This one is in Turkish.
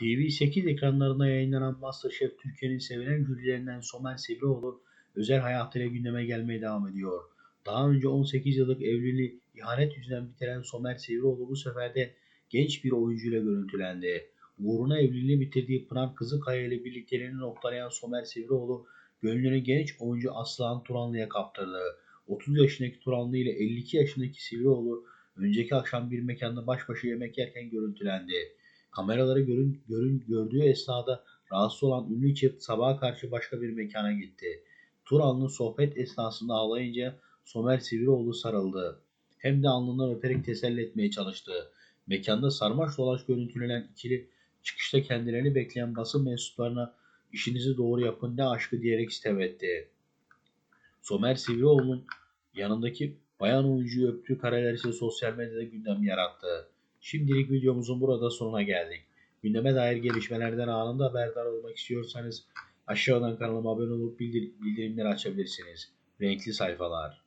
TV8 ekranlarında yayınlanan MasterChef Türkiye'nin sevilen jürilerinden Somer Sivrioğlu özel hayatıyla gündeme gelmeye devam ediyor. Daha önce 18 yıllık evliliği ihanet yüzünden bitiren Somer Sivrioğlu bu sefer de genç bir oyuncuyla görüntülendi. Uğruna evliliğini bitirdiği Pınar Kızılkaya ile birlikteliğini noktalayan Somer Sivrioğlu gönlünü genç oyuncu Aslıhan Turanlı'ya kaptırdı. 30 yaşındaki Turanlı ile 52 yaşındaki Sivrioğlu önceki akşam bir mekanda baş başa yemek yerken görüntülendi. Kameraları görün, görün, gördüğü esnada rahatsız olan ünlü çift sabaha karşı başka bir mekana gitti. Turanlı sohbet esnasında ağlayınca Somer Sivrioğlu sarıldı. Hem de alnından öperek teselli etmeye çalıştı. Mekanda sarmaş dolaş görüntülenen ikili çıkışta kendilerini bekleyen basın mensuplarına işinizi doğru yapın ne aşkı diyerek sitem etti. Somer Sivrioğlu'nun yanındaki bayan oyuncuyu öptüğü kareler ise sosyal medyada gündem yarattı. Şimdilik videomuzun burada sonuna geldik. Gündeme dair gelişmelerden anında haberdar olmak istiyorsanız aşağıdan kanalıma abone olup bildir- bildirimleri açabilirsiniz. Renkli sayfalar.